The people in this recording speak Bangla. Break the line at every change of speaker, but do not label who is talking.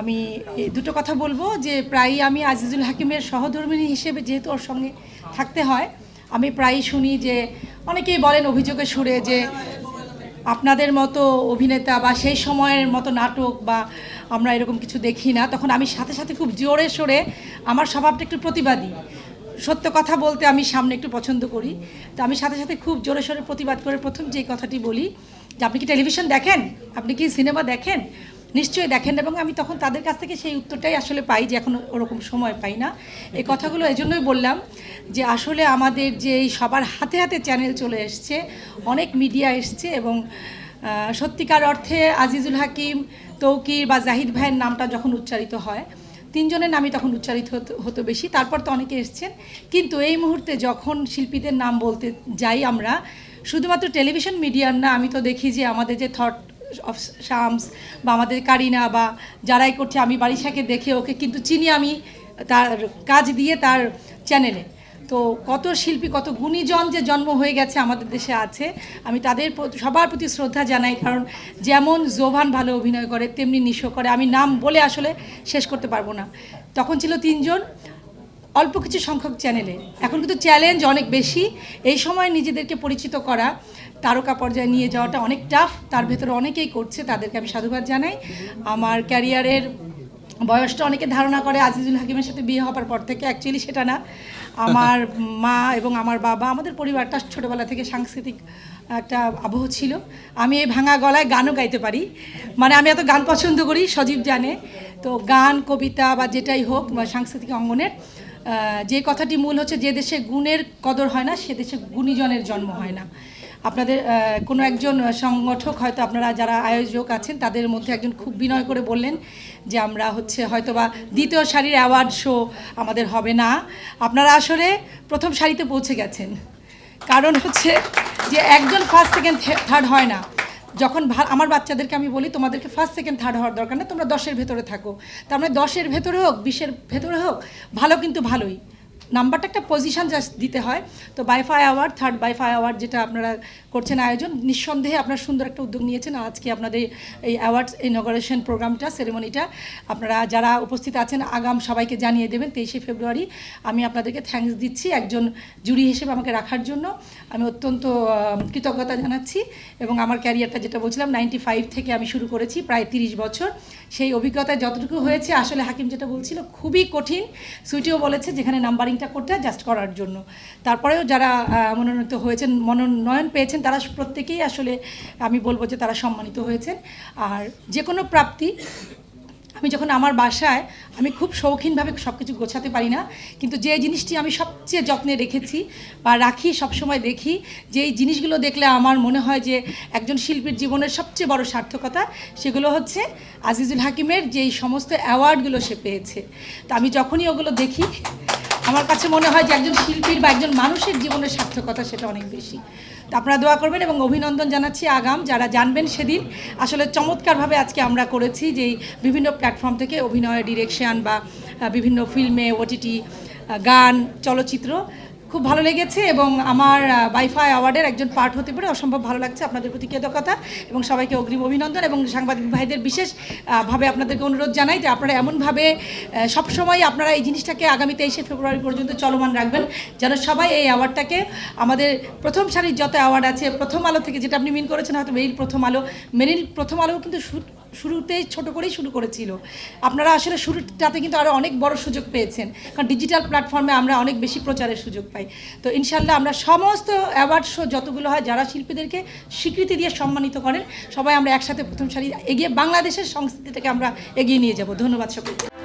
আমি দুটো কথা বলব যে প্রায়ই আমি আজিজুল হাকিমের সহধর্মিনী হিসেবে যেহেতু ওর সঙ্গে থাকতে হয়, আমি প্রায়ই শুনি যে অনেকেই বলেন অভিযোগে সুরে যে আপনাদের মতো অভিনেতা বা সেই সময়ের মতো নাটক বা আমরা এরকম কিছু দেখি না। তখন আমি সাথে সাথে খুব জোরে সোরে আমার স্বভাবটা একটু প্রতিবাদী। সত্য কথা বলতে আমি সামনে একটু পছন্দ করি। তো আমি সাথে সাথে খুব জোরে সোরে প্রতিবাদ করে প্রথম যে কথাটি বলি যে, আপনি কি টেলিভিশন দেখেন? আপনি কি সিনেমা দেখেন? নিশ্চয়ই দেখেন এবং আমি তখন তাদের কাছ থেকে সেই উত্তরটাই আসলে পাই যে এখন ওরকম সময় পাই না। এই কথাগুলো এজন্যই বললাম যে আসলে আমাদের যে সবার হাতে হাতে চ্যানেল চলে এসছে, অনেক মিডিয়া এসছে এবং সত্যিকার অর্থে আজিজুল হাকিম, তৌকির বা জাহিদ ভাইয়ের নামটা যখন উচ্চারিত হয়, তিনজনের নামই তখন উচ্চারিত হতো- হতো বেশি, তারপর তো অনেকে এসছেন। কিন্তু এই মুহূর্তে যখন শিল্পীদের নাম বলতে যাই আমরা, শুধুমাত্র টেলিভিশন মিডিয়ার না, আমি তো দেখি যে আমাদের যে থট অফ শামস বা আমাদের কারিনা বা যারাই করছে, আমি বারিশাকে দেখে ওকে কিন্তু চিনি আমি তার কাজ দিয়ে তার চ্যানেলে তো কত শিল্পী, কত গুণীজন যে জন্ম হয়ে গেছে আমাদের দেশে আছে, আমি তাদের সবার প্রতি শ্রদ্ধা জানাই, কারণ যেমন জোভান ভালো অভিনয় করে, তেমনি নিশো করে, আমি নাম বলে আসলে শেষ করতে পারব না। তখন ছিল তিনজন অল্প কিছু সংখ্যক চ্যানেলে এখন কিন্তু চ্যালেঞ্জ অনেক বেশি। এই সময় নিজেদেরকে পরিচিত করা তারকা পর্যায়ে নিয়ে যাওয়াটা অনেক টাফ তার ভেতরে অনেকেই করছে তাদেরকে আমি সাধুবাদ জানাই। আমার ক্যারিয়ারের বয়সটা অনেকে ধারণা করে আজিজুল হাকিমের সাথে বিয়ে হবার পর থেকে। অ্যাকচুয়ালি সেটা না। আমার মা এবং আমার বাবা আমাদের পরিবারটা ছোটোবেলা থেকে সাংস্কৃতিক একটা আবহ ছিল। আমি এই ভাঙা গলায় গানও গাইতে পারি। মানে আমি এত গান পছন্দ করি সজীব জানে। তো গান কবিতা বা যেটাই হোক বা সাংস্কৃতিক অঙ্গনের। যে কথাটি মূল হচ্ছে, যে দেশে গুণের কদর হয় না, সে দেশে গুণীজনের জন্ম হয় না। আপনাদের কোনো একজন সংগঠক হয়তো আপনারা যারা আয়োজক আছেন, তাদের মধ্যে একজন খুব বিনয় করে বললেন যে আমরা হচ্ছে হয়তো বা দ্বিতীয় সারির অ্যাওয়ার্ড শো আমাদের হবে না। আপনারা আসলে প্রথম সারিতে পৌঁছে গেছেন। কারণ হচ্ছে যে একজন ফার্স্ট সেকেন্ড থার্ড হয় না। যখন আমার বাচ্চাদেরকে আমি বলি, তোমাদেরকে ফার্স্ট সেকেন্ড থার্ড হওয়ার দরকার না, তোমরা দশের ভেতরে থাকো। তার মানে দশের ভেতরে হোক, বিশের ভেতরে হোক, ভালো কিন্তু ভালোই। নাম্বারটা একটা পজিশন জাস্ট দিতে হয়। তো বাইফাই অ্যাওয়ার্ড থার্ড বাইফাই অ্যাওয়ার্ড যেটা আপনারা করছেন আয়োজন, নিঃসন্দেহে আপনারা সুন্দর একটা উদ্যোগ নিয়েছেন। আজকে আপনাদের এই অ্যাওয়ার্ডস ইনগরেশন প্রোগ্রামটা সেরেমনিটা আপনারা যারা উপস্থিত আছেন, আগাম সবাইকে জানিয়ে দেবেন তেইশে ফেব্রুয়ারি। আমি আপনাদেরকে থ্যাঙ্কস দিচ্ছি একজন জুরি হিসেবে আমাকে রাখার জন্য। আমি অত্যন্ত কৃতজ্ঞতা জানাচ্ছি এবং আমার ক্যারিয়ারটা যেটা বলছিলাম নাইনটি ফাইভ থেকে আমি শুরু করেছি প্রায় তিরিশ বছর। সেই অভিজ্ঞতায় যতটুকু হয়েছে, আসলে হাকিম যেটা বলছিল, খুবই কঠিন। সুইটিও বলেছে, যেখানে নাম্বারিংটা করতে হয় জাস্ট করার জন্য। তারপরেও যারা মনোনীত হয়েছেন, মনোনয়ন পেয়েছেন, তারা প্রত্যেকেই আসলে আমি বলব যে তারা সম্মানিত হয়েছেন। আর যে কোনো প্রাপ্তি, আমি যখন আমার বাসায়, আমি খুব শৌখিনভাবে সব কিছু গোছাতে পারি না, কিন্তু যে জিনিসটি আমি সবচেয়ে যত্নে রেখেছি বা রাখি, সবসময় দেখি যে এই জিনিসগুলো দেখলে আমার মনে হয় যে একজন শিল্পীর জীবনের সবচেয়ে বড় সার্থকতা, সেগুলো হচ্ছে আজিজুল হাকিমের যেই সমস্ত অ্যাওয়ার্ডগুলো সে পেয়েছে। তো আমি যখনই ওগুলো দেখি আমার কাছে মনে হয় যে একজন শিল্পীর বা একজন মানুষের জীবনের সার্থকতা সেটা অনেক বেশি। তো আপনারা দোয়া করবেন এবং অভিনন্দন জানাচ্ছি আগাম, যারা জানবেন সেদিন। আসলে চমৎকারভাবে আজকে আমরা করেছি যে বিভিন্ন প্ল্যাটফর্ম থেকে অভিনয় ডিরেকশন বা বিভিন্ন ফিল্মে ওটিটি গান, চলচ্চিত্র। খুব ভালো লেগেছে এবং আমার বাইফাই অ্যাওয়ার্ডের একজন পার্ট হতে পারে অসম্ভব ভালো লাগছে আপনাদের প্রতি কৃতজ্ঞতা এবং সবাইকে অগ্রিম অভিনন্দন এবং সাংবাদিক ভাইদের বিশেষভাবে আপনাদেরকে অনুরোধ জানাই যে আপনারা এমনভাবে সবসময় আপনারা এই জিনিসটাকে আগামী তেইশে ফেব্রুয়ারি পর্যন্ত চলমান রাখবেন যেন সবাই এই অ্যাওয়ার্ডটাকে, আমাদের প্রথম সারির যত অ্যাওয়ার্ড আছে, প্রথম আলো থেকে যেটা আপনি মিন করেছেন হয়তো মেরিল প্রথম আলো, মেরিল প্রথম আলো কিন্তু শুরুতেই ছোট করেই শুরু করেছিল। আপনারা আসলে শুরুটাতে কিন্তু আরও অনেক বড় সুযোগ পেয়েছেন। কারণ ডিজিটাল প্ল্যাটফর্মে আমরা অনেক বেশি প্রচারের সুযোগ পাই। তো ইনশাল্লাহ আমরা সমস্ত অ্যাওয়ার্ড শো যতগুলো হয়, যারা শিল্পীদেরকে স্বীকৃতি দিয়ে সম্মানিত করেন, সবাই আমরা একসাথে প্রথম সারি এগিয়ে বাংলাদেশের সংস্কৃতিটাকে আমরা এগিয়ে নিয়ে যাব। ধন্যবাদ সকলকে।